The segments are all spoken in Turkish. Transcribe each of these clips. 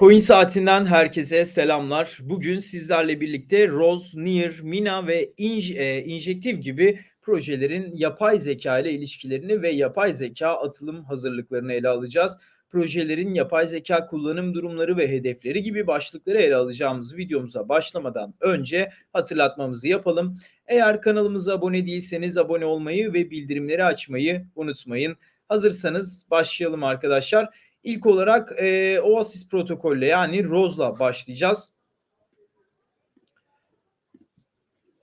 Coin Saatinden herkese selamlar. Bugün sizlerle birlikte Rose, Near, Mina ve Inj, e, Injective gibi projelerin yapay zeka ile ilişkilerini ve yapay zeka atılım hazırlıklarını ele alacağız. Projelerin yapay zeka kullanım durumları ve hedefleri gibi başlıkları ele alacağımız videomuza başlamadan önce hatırlatmamızı yapalım. Eğer kanalımıza abone değilseniz abone olmayı ve bildirimleri açmayı unutmayın. Hazırsanız başlayalım arkadaşlar. İlk olarak e, Oasis protokolle yani ROS'la başlayacağız.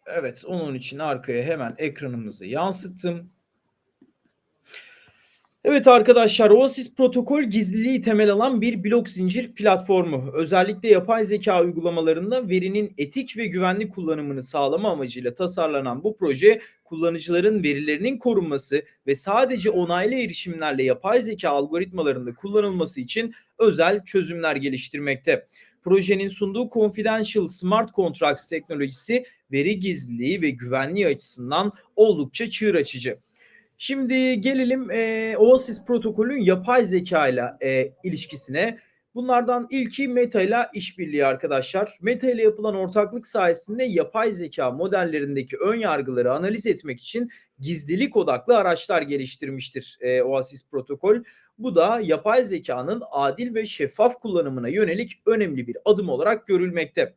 Evet onun için arkaya hemen ekranımızı yansıttım. Evet arkadaşlar Oasis protokol gizliliği temel alan bir blok zincir platformu. Özellikle yapay zeka uygulamalarında verinin etik ve güvenli kullanımını sağlama amacıyla tasarlanan bu proje kullanıcıların verilerinin korunması ve sadece onaylı erişimlerle yapay zeka algoritmalarında kullanılması için özel çözümler geliştirmekte. Projenin sunduğu Confidential Smart Contracts teknolojisi veri gizliliği ve güvenliği açısından oldukça çığır açıcı. Şimdi gelelim e, Oasis protokolün yapay zeka ile ilişkisine. Bunlardan ilki Meta ile işbirliği arkadaşlar. Meta ile yapılan ortaklık sayesinde yapay zeka modellerindeki ön yargıları analiz etmek için gizlilik odaklı araçlar geliştirmiştir e, Oasis protokol. Bu da yapay zekanın adil ve şeffaf kullanımına yönelik önemli bir adım olarak görülmekte.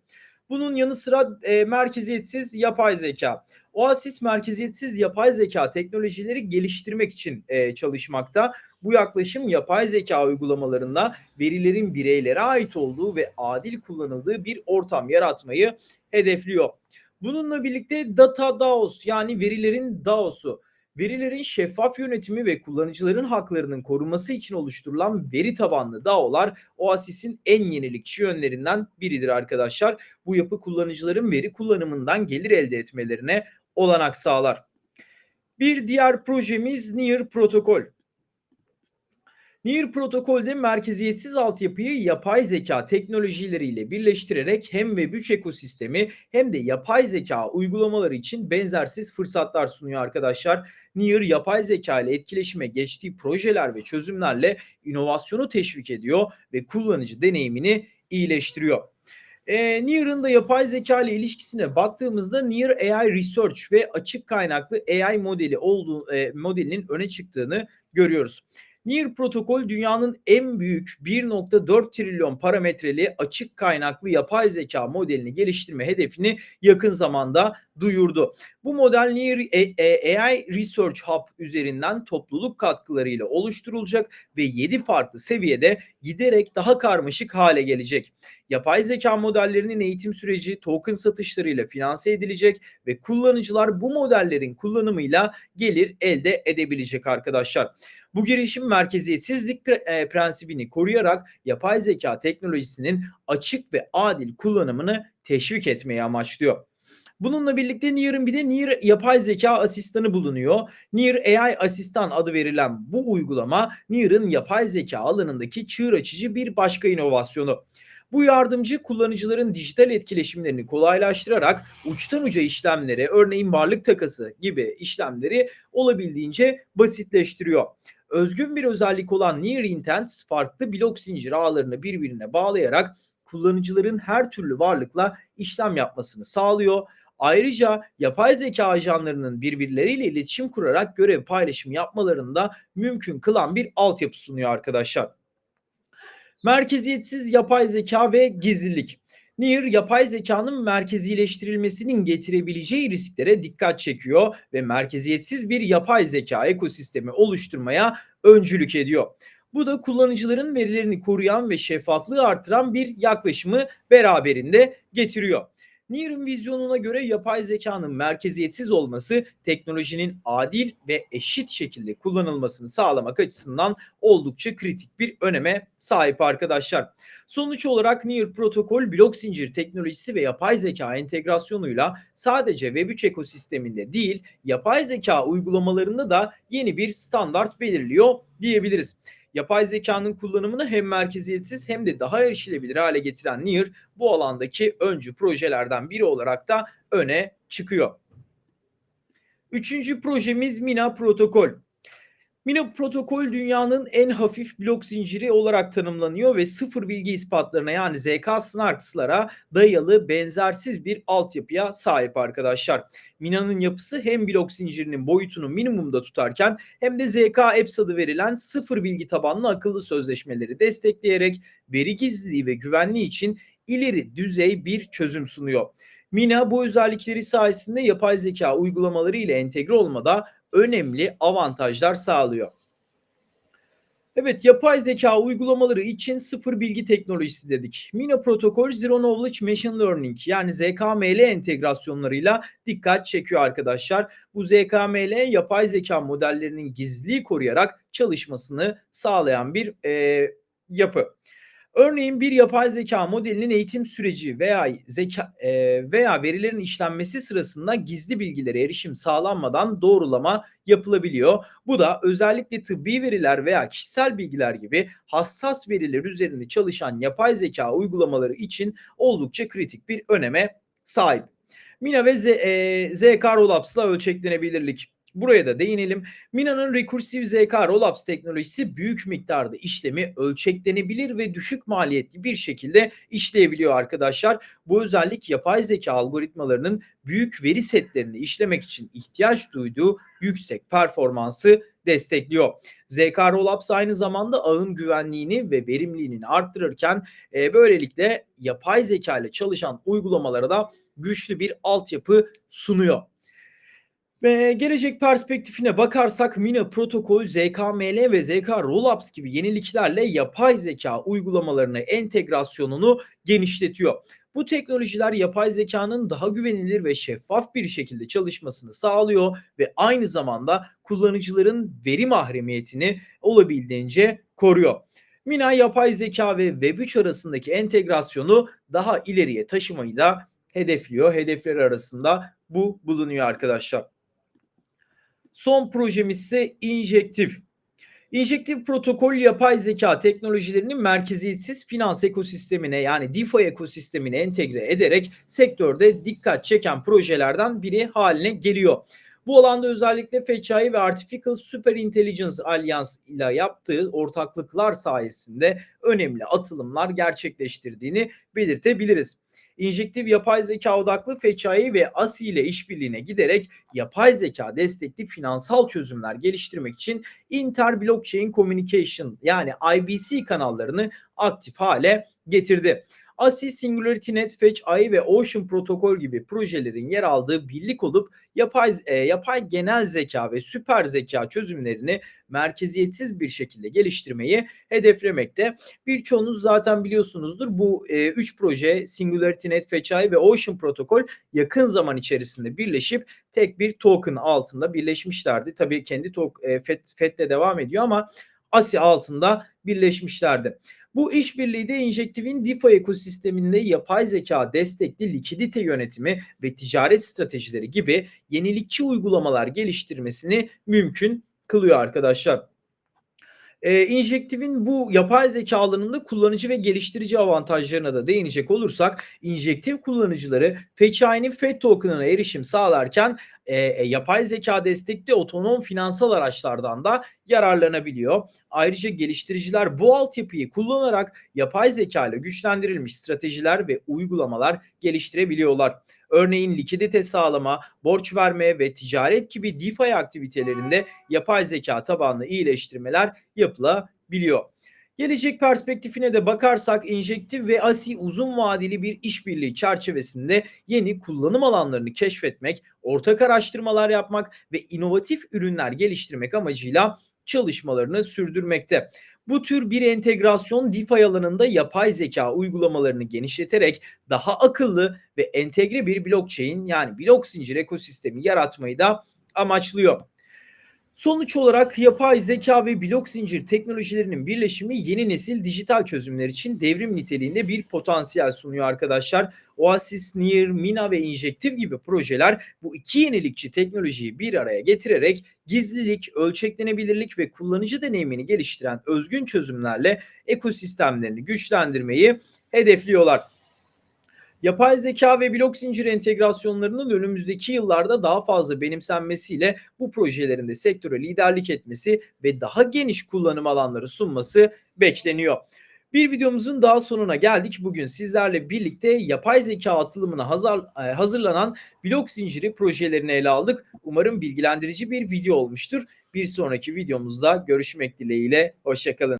Bunun yanı sıra e, merkeziyetsiz yapay zeka. Oasis merkeziyetsiz yapay zeka teknolojileri geliştirmek için e, çalışmakta. Bu yaklaşım yapay zeka uygulamalarında verilerin bireylere ait olduğu ve adil kullanıldığı bir ortam yaratmayı hedefliyor. Bununla birlikte Data DAOs yani verilerin DAOS'u verilerin şeffaf yönetimi ve kullanıcıların haklarının korunması için oluşturulan veri tabanlı DAO'lar Oasis'in en yenilikçi yönlerinden biridir arkadaşlar. Bu yapı kullanıcıların veri kullanımından gelir elde etmelerine olanak sağlar. Bir diğer projemiz Near Protokol. Near protokolde merkeziyetsiz altyapıyı yapay zeka teknolojileriyle birleştirerek hem Web3 ekosistemi hem de yapay zeka uygulamaları için benzersiz fırsatlar sunuyor arkadaşlar. Near yapay zeka ile etkileşime geçtiği projeler ve çözümlerle inovasyonu teşvik ediyor ve kullanıcı deneyimini iyileştiriyor. E, Near'ın da yapay zeka ile ilişkisine baktığımızda Near AI Research ve açık kaynaklı AI modeli olduğu e, modelinin öne çıktığını görüyoruz. Near protokol dünyanın en büyük 1.4 trilyon parametreli açık kaynaklı yapay zeka modelini geliştirme hedefini yakın zamanda duyurdu. Bu model AI Research Hub üzerinden topluluk katkılarıyla oluşturulacak ve 7 farklı seviyede giderek daha karmaşık hale gelecek. Yapay zeka modellerinin eğitim süreci token satışlarıyla finanse edilecek ve kullanıcılar bu modellerin kullanımıyla gelir elde edebilecek arkadaşlar. Bu girişim merkeziyetsizlik e, prensibini koruyarak yapay zeka teknolojisinin açık ve adil kullanımını teşvik etmeyi amaçlıyor. Bununla birlikte Near'ın bir de Near yapay zeka asistanı bulunuyor. Near AI asistan adı verilen bu uygulama Near'ın yapay zeka alanındaki çığır açıcı bir başka inovasyonu. Bu yardımcı kullanıcıların dijital etkileşimlerini kolaylaştırarak uçtan uca işlemleri, örneğin varlık takası gibi işlemleri olabildiğince basitleştiriyor. Özgün bir özellik olan Near Intent farklı blok zincir ağlarını birbirine bağlayarak kullanıcıların her türlü varlıkla işlem yapmasını sağlıyor. Ayrıca yapay zeka ajanlarının birbirleriyle iletişim kurarak görev paylaşımı yapmalarını da mümkün kılan bir altyapı sunuyor arkadaşlar. Merkeziyetsiz yapay zeka ve gizlilik. NIR yapay zekanın merkezileştirilmesinin getirebileceği risklere dikkat çekiyor ve merkeziyetsiz bir yapay zeka ekosistemi oluşturmaya öncülük ediyor. Bu da kullanıcıların verilerini koruyan ve şeffaflığı artıran bir yaklaşımı beraberinde getiriyor. Near'ın vizyonuna göre yapay zekanın merkeziyetsiz olması teknolojinin adil ve eşit şekilde kullanılmasını sağlamak açısından oldukça kritik bir öneme sahip arkadaşlar. Sonuç olarak Near protokol blok zincir teknolojisi ve yapay zeka entegrasyonuyla sadece Web3 ekosisteminde değil, yapay zeka uygulamalarında da yeni bir standart belirliyor diyebiliriz yapay zekanın kullanımını hem merkeziyetsiz hem de daha erişilebilir hale getiren Near bu alandaki öncü projelerden biri olarak da öne çıkıyor. Üçüncü projemiz Mina Protokol. Mina protokol dünyanın en hafif blok zinciri olarak tanımlanıyor ve sıfır bilgi ispatlarına yani ZK snarks'lara dayalı benzersiz bir altyapıya sahip arkadaşlar. Mina'nın yapısı hem blok zincirinin boyutunu minimumda tutarken hem de ZK Apps adı verilen sıfır bilgi tabanlı akıllı sözleşmeleri destekleyerek veri gizliliği ve güvenliği için ileri düzey bir çözüm sunuyor. Mina bu özellikleri sayesinde yapay zeka uygulamaları ile entegre olmada önemli avantajlar sağlıyor. Evet, yapay zeka uygulamaları için sıfır bilgi teknolojisi dedik. Mina protokol Zero Knowledge Machine Learning yani ZKML entegrasyonlarıyla dikkat çekiyor arkadaşlar. Bu ZKML yapay zeka modellerinin gizliliği koruyarak çalışmasını sağlayan bir e, yapı. Örneğin bir yapay zeka modelinin eğitim süreci veya zeka e, veya verilerin işlenmesi sırasında gizli bilgilere erişim sağlanmadan doğrulama yapılabiliyor. Bu da özellikle tıbbi veriler veya kişisel bilgiler gibi hassas veriler üzerinde çalışan yapay zeka uygulamaları için oldukça kritik bir öneme sahip. Mina ve Z, e, ZK Rollups'la ölçeklenebilirlik. Buraya da değinelim. Mina'nın Recursive ZK Rollups teknolojisi büyük miktarda işlemi ölçeklenebilir ve düşük maliyetli bir şekilde işleyebiliyor arkadaşlar. Bu özellik yapay zeka algoritmalarının büyük veri setlerini işlemek için ihtiyaç duyduğu yüksek performansı destekliyor. ZK Rollups aynı zamanda ağın güvenliğini ve verimliliğini arttırırken e, böylelikle yapay zeka ile çalışan uygulamalara da güçlü bir altyapı sunuyor. Ve gelecek perspektifine bakarsak Mina protokol, ZKML ve ZK Rollups gibi yeniliklerle yapay zeka uygulamalarına entegrasyonunu genişletiyor. Bu teknolojiler yapay zekanın daha güvenilir ve şeffaf bir şekilde çalışmasını sağlıyor ve aynı zamanda kullanıcıların veri mahremiyetini olabildiğince koruyor. Mina yapay zeka ve Web3 arasındaki entegrasyonu daha ileriye taşımayı da hedefliyor. Hedefleri arasında bu bulunuyor arkadaşlar. Son projemiz ise injektif. İnjektif protokol yapay zeka teknolojilerinin merkeziyetsiz finans ekosistemine yani DeFi ekosistemine entegre ederek sektörde dikkat çeken projelerden biri haline geliyor. Bu alanda özellikle FHI ve Artificial Super Intelligence Alliance ile yaptığı ortaklıklar sayesinde önemli atılımlar gerçekleştirdiğini belirtebiliriz injektif yapay zeka odaklı FHI ve ASI ile işbirliğine giderek yapay zeka destekli finansal çözümler geliştirmek için Inter Blockchain Communication yani IBC kanallarını aktif hale getirdi. ASI, SingularityNet, Fetch AI ve Ocean Protokol gibi projelerin yer aldığı birlik olup yapay e, yapay genel zeka ve süper zeka çözümlerini merkeziyetsiz bir şekilde geliştirmeyi hedeflemekte. Birçoğunuz zaten biliyorsunuzdur bu 3 e, üç proje SingularityNet, Fetch AI ve Ocean Protokol yakın zaman içerisinde birleşip tek bir token altında birleşmişlerdi. Tabii kendi tok, e, FET, FET'le devam ediyor ama ASI altında birleşmişlerdi. Bu işbirliği de Injective'in DeFi ekosisteminde yapay zeka destekli likidite yönetimi ve ticaret stratejileri gibi yenilikçi uygulamalar geliştirmesini mümkün kılıyor arkadaşlar. E, Injective'in bu yapay zeka alanında kullanıcı ve geliştirici avantajlarına da değinecek olursak Injective kullanıcıları FetchI'nin FET token'ına erişim sağlarken e, e, yapay zeka destekli otonom finansal araçlardan da yararlanabiliyor. Ayrıca geliştiriciler bu altyapıyı kullanarak yapay zeka ile güçlendirilmiş stratejiler ve uygulamalar geliştirebiliyorlar. Örneğin likidite sağlama, borç verme ve ticaret gibi DeFi aktivitelerinde yapay zeka tabanlı iyileştirmeler yapılabiliyor. Gelecek perspektifine de bakarsak Injective ve ASI uzun vadeli bir işbirliği çerçevesinde yeni kullanım alanlarını keşfetmek, ortak araştırmalar yapmak ve inovatif ürünler geliştirmek amacıyla çalışmalarını sürdürmekte. Bu tür bir entegrasyon DeFi alanında yapay zeka uygulamalarını genişleterek daha akıllı ve entegre bir blockchain yani blok zincir ekosistemi yaratmayı da amaçlıyor. Sonuç olarak yapay zeka ve blok zincir teknolojilerinin birleşimi yeni nesil dijital çözümler için devrim niteliğinde bir potansiyel sunuyor arkadaşlar. Oasis, Near, Mina ve Injective gibi projeler bu iki yenilikçi teknolojiyi bir araya getirerek gizlilik, ölçeklenebilirlik ve kullanıcı deneyimini geliştiren özgün çözümlerle ekosistemlerini güçlendirmeyi hedefliyorlar. Yapay zeka ve blok zinciri entegrasyonlarının önümüzdeki yıllarda daha fazla benimsenmesiyle bu projelerin de sektöre liderlik etmesi ve daha geniş kullanım alanları sunması bekleniyor. Bir videomuzun daha sonuna geldik. Bugün sizlerle birlikte yapay zeka atılımına hazır, e, hazırlanan blok zinciri projelerini ele aldık. Umarım bilgilendirici bir video olmuştur. Bir sonraki videomuzda görüşmek dileğiyle. Hoşçakalın.